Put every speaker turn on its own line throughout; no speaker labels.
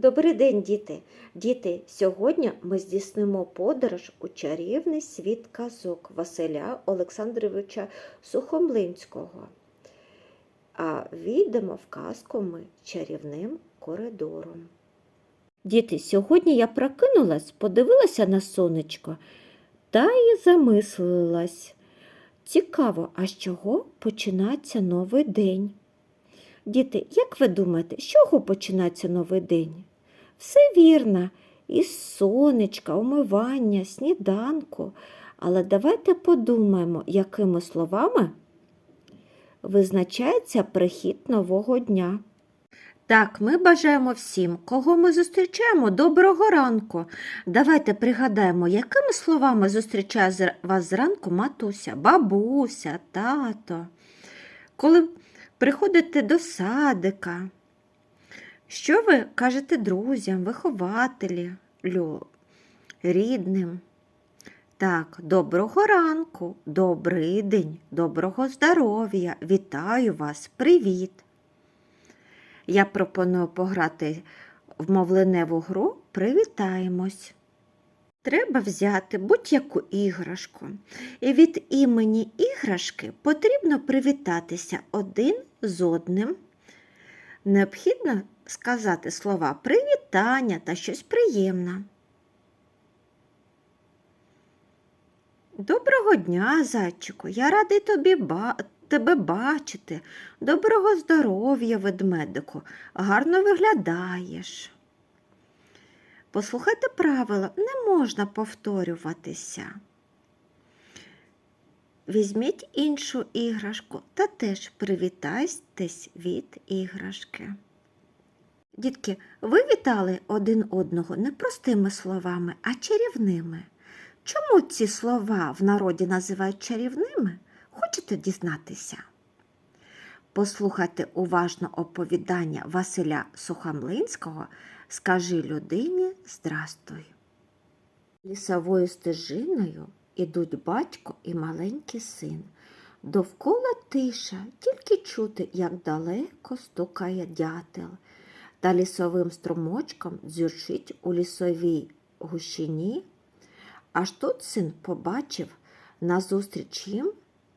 Добрий день, діти! Діти, сьогодні ми здійснимо подорож у чарівний світ казок Василя Олександровича Сухомлинського. А війдемо в казку ми чарівним коридором. Діти, сьогодні я прокинулась, подивилася на сонечко та й замислилась. Цікаво, а з чого починається новий день? Діти, як ви думаєте, з чого починається новий день? Все вірно, із сонечка, умивання, сніданку. Але давайте подумаємо, якими словами визначається прихід нового дня. Так, ми бажаємо всім, кого ми зустрічаємо, доброго ранку. Давайте пригадаємо, якими словами зустрічає вас зранку матуся, бабуся, тато. Коли приходите до садика, що ви кажете друзям, вихователі, лю, рідним? Так, доброго ранку, добрий день, доброго здоров'я, вітаю вас, привіт. Я пропоную пограти в мовленеву гру Привітаємось. Треба взяти будь-яку іграшку. І від імені іграшки потрібно привітатися один з одним. Необхідно сказати слова привітання та щось приємне. Доброго дня, зайчику, я радий тобі ба... тебе бачити. Доброго здоров'я, ведмедику, гарно виглядаєш. Послухайте правила, не можна повторюватися. Візьміть іншу іграшку та теж привітайтесь від іграшки. Дітки, ви вітали один одного не простими словами, а чарівними. Чому ці слова в народі називають чарівними? Хочете дізнатися? Послухайте уважно оповідання Василя Сухомлинського Скажи людині здрастуй. Лісовою стежиною ідуть батько і маленький син. Довкола тиша, тільки чути, як далеко стукає дятел, та лісовим струмочком дзюрчить у лісовій гущині. Аж тут син побачив, назустріч їм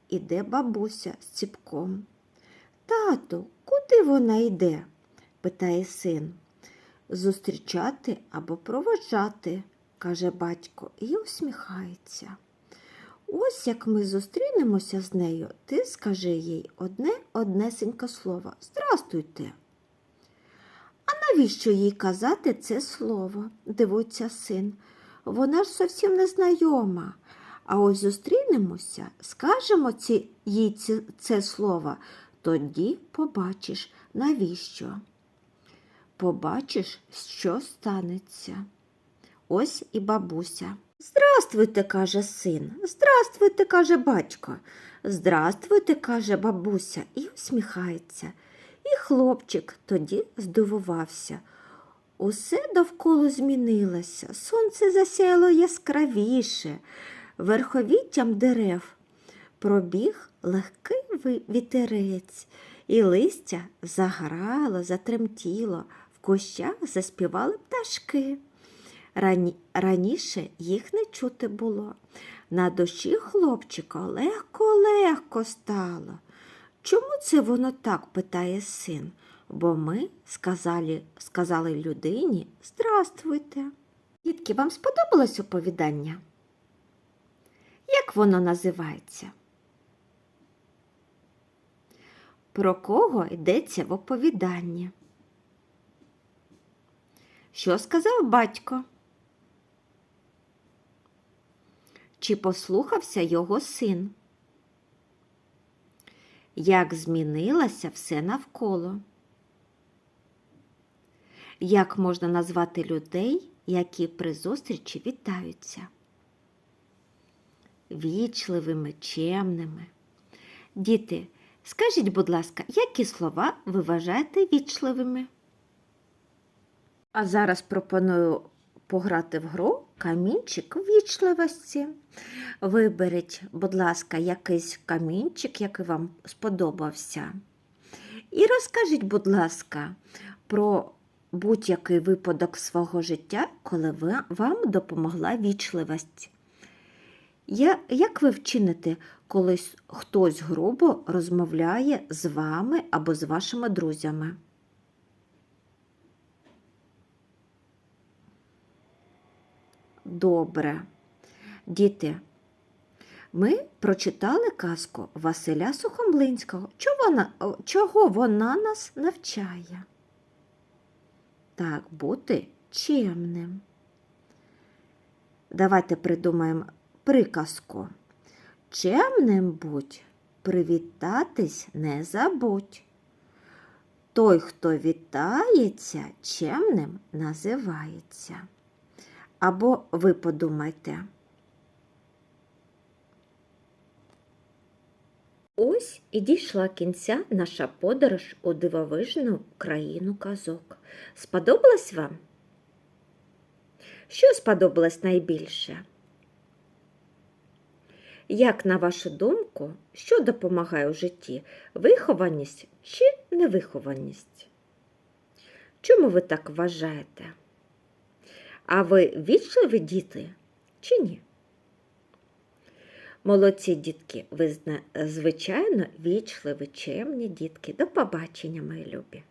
іде бабуся з ціпком. Тату, куди вона йде? питає син. Зустрічати або проводжати, каже батько і усміхається. Ось як ми зустрінемося з нею, ти скажи їй одне однесеньке слово Здрастуйте. А навіщо їй казати це слово? дивується син. Вона ж зовсім не знайома. А ось зустрінемося, скажемо ці, їй ці, це слово, тоді побачиш, навіщо. Побачиш, що станеться. Ось і бабуся. Здравствуйте, каже син. Здравствуйте, каже батько. Здравствуйте, каже бабуся, і усміхається. І хлопчик тоді здивувався. Усе довкола змінилося, сонце засяяло яскравіше, верховіттям дерев пробіг легкий вітерець, і листя заграло, затремтіло, в кущах заспівали пташки. Рані... Раніше їх не чути було. На душі хлопчика легко-легко стало. Чому це воно так? питає син. Бо ми сказали, сказали людині Здравствуйте. Дітки, вам сподобалось оповідання? Як воно називається? Про кого йдеться в оповіданні? Що сказав батько? Чи послухався його син? Як змінилося все навколо? Як можна назвати людей, які при зустрічі вітаються? Вічливими, чемними. Діти, скажіть, будь ласка, які слова ви вважаєте вічливими? А зараз пропоную пограти в гру камінчик вічливості. Виберіть, будь ласка, якийсь камінчик, який вам сподобався. І розкажіть, будь ласка, про будь-який випадок свого життя, коли ви, вам допомогла вічливість. Я, як ви вчините, коли хтось грубо розмовляє з вами або з вашими друзями? Добре. Діти, ми прочитали казку Василя Сухомлинського. Чого вона, чого вона нас навчає? Так, бути чемним. Давайте придумаємо приказку. Чемним будь, привітатись не забудь. Той, хто вітається, чемним називається. Або ви подумайте. Ось і дійшла кінця наша подорож у дивовижну країну казок. Сподобалось вам? Що сподобалось найбільше? Як, на вашу думку, що допомагає у житті? Вихованість чи невихованість? Чому ви так вважаєте? А ви вічливі діти чи ні? Молодці дітки, ви звичайно вічливі, чемні дітки. До побачення, мої любі.